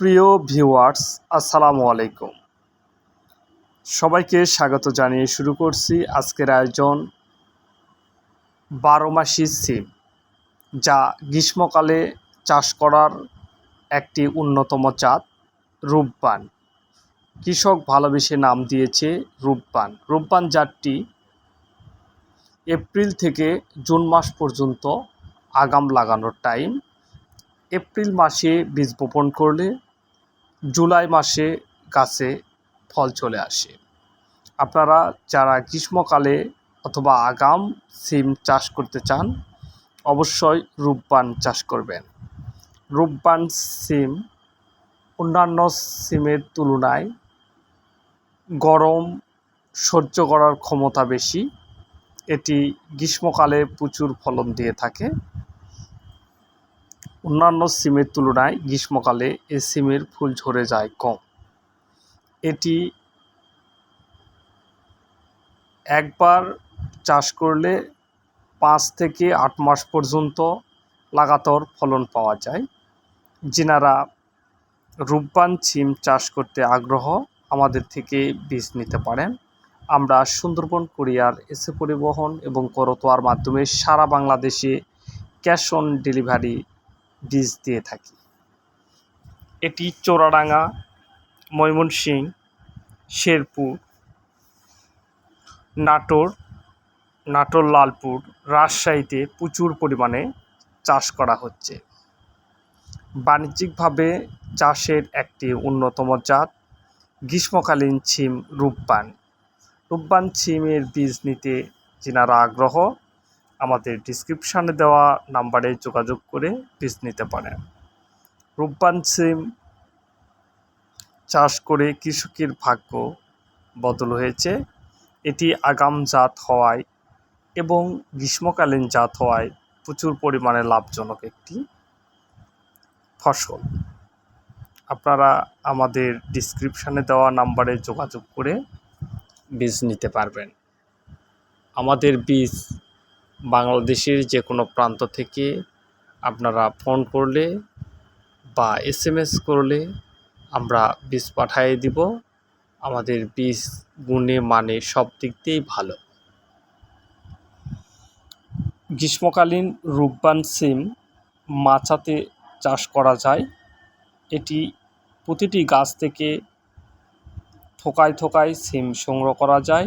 প্রিয় ভিউয়ার্স, আসসালামু আলাইকুম। সবাইকে স্বাগত জানিয়ে শুরু করছি আজকের আয়োজন বারো মাসি সিম, যা গ্রীষ্মকালে চাষ করার একটি অন্যতম জাত, রূপবান। কৃষক ভালোবেসে নাম দিয়েছে রূপবান। রূপবান জাতটি এপ্রিল থেকে জুন মাস পর্যন্ত আগাম লাগানোর টাইম এপ্রিল মাসে বীজ বপন করলে জুলাই মাসে গাছে ফল চলে আসে। আপনারা যারা গ্রীষ্মকালে অথবা আগাম সিম চাষ করতে চান, অবশ্যই রূপবান চাষ করবেন। রূপবান সিম অন্যান্য সিমের তুলনায় গরম সহ্য করার ক্ষমতা বেশি। এটি গ্রীষ্মকালে প্রচুর ফলন দিয়ে থাকে। অন্যান্য সিমের তুলনায় গ্রীষ্মকালে এ সিমের ফুল ঝরে যায় কম। এটি একবার চাষ করলে পাঁচ থেকে আট মাস পর্যন্ত লাগাতার ফলন পাওয়া যায়। যিনারা রূপবান সিম চাষ করতে আগ্রহ আমাদের থেকে বীজ নিতে পারেন। আমরা সুন্দরবন, কুরিয়ার এসে পরিবহন এবং করতোয়ার মাধ্যমে সারা বাংলাদেশে ক্যাশ অন ডেলিভারি বীজ দিয়ে থাকি। এটি চোরাডাঙ্গা, ময়মনসিং, শেরপুর, নাটোর নাটোর লালপুর, রাজশাহীতে প্রচুর পরিমাণে চাষ করা হচ্ছে। বাণিজ্যিকভাবে চাষের একটি অন্যতম জাত গ্রীষ্মকালীন ছিম রূপবান। রূপবান ছিমের বীজ নিতে যেনারা আগ্রহ আমাদের ডিসক্রিপশানে দেওয়া নাম্বারে যোগাযোগ করে বীজ নিতে পারেন। রূপবান সিম চাষ করে কৃষকের ভাগ্য বদল হয়েছে। এটি আগাম জাত হওয়ায় এবং গ্রীষ্মকালীন জাত হওয়ায় প্রচুর পরিমাণে লাভজনক একটি ফসল। আপনারা আমাদের ডিসক্রিপশানে দেওয়া নাম্বারে যোগাযোগ করে বীজ নিতে পারবেন। আমাদের বীজ বাংলাদেশের যে কোনো প্রান্ত থেকে আপনারা ফোন করলে বা এস এম এস করলে আমরা বীজ পাঠিয়ে দিব। আমাদের বীজ গুণে মানে সব দিক দিয়েই ভালো। গ্রীষ্মকালীন রূপবান সিম মাচাতে চাষ করা যায়। এটি প্রতিটি গাছ থেকে থোকায় থোকায় সিম সংগ্রহ করা যায়।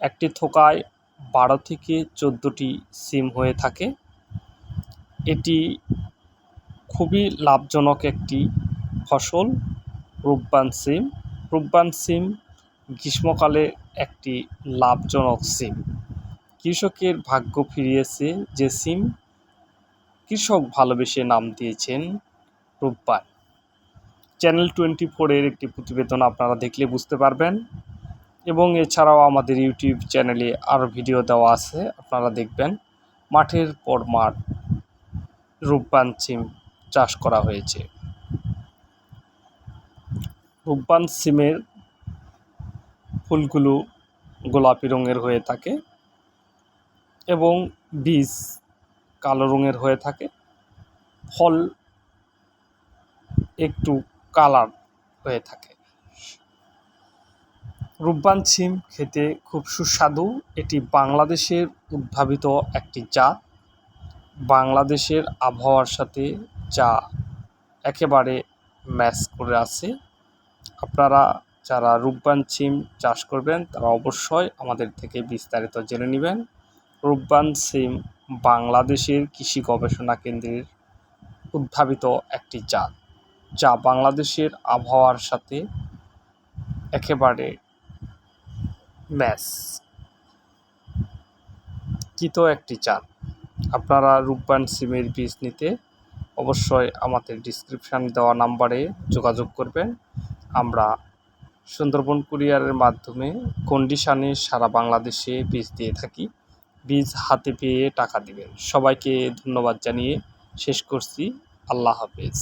একটি থোকায় বারো থেকে চোদ্দোটি সিম হয়ে থাকে। এটি খুবই লাভজনক একটি ফসল, রূপবান সিম। রূপবান সিম গ্রীষ্মকালে একটি লাভজনক সিম। কৃষকের ভাগ্য ফিরিয়েছে যে সিম কৃষক ভালোবেসে নাম দিয়েছেন রূপবান। চ্যানেল টোয়েন্টি ফোরের একটি প্রতিবেদন আপনারা দেখলে বুঝতে পারবেন। এবং এছাড়াও আমাদের ইউটিউব চ্যানেলে আরও ভিডিও দেওয়া আছে, আপনারা দেখবেন। মাঠের পর মাঠ রূপবান সিম চাষ করা হয়েছে। রূপবান সিমের ফুলগুলো গোলাপি রঙের হয়ে থাকে এবং বীজ কালো রঙের হয়ে থাকে। ফল একটু কালার হয়ে থাকে। রূপবান সিম খেতে খুব সুস্বাদু। এটি বাংলাদেশের উদ্ভাবিত একটি জাত। বাংলাদেশের আবহাওয়ার সাথে যা একেবারে ম্যাচ করে আছে। আপনারা যারা রূপবান সিম চাষ করবেন, তারা অবশ্যই আমাদের থেকে বিস্তারিত জেনে নেবেন। রূপবান সিম বাংলাদেশের কৃষি গবেষণা কেন্দ্রের উদ্ভাবিত একটি জাত, যা বাংলাদেশের আবহাওয়ার সাথে একেবারে ম্যাচ কিত একটি জাত আপনারা রূপবান সিমের বীজ নিতে অবশ্যই আমাদের ডিসক্রিপশান দেওয়া নাম্বারে যোগাযোগ করবেন। আমরা সুন্দরবন কুরিয়ারের মাধ্যমে কন্ডিশানে সারা বাংলাদেশে বীজ দিয়ে থাকি। বীজ হাতে পেয়ে টাকা দিবেন। সবাইকে ধন্যবাদ জানিয়ে শেষ করছি। আল্লাহ হাফেজ।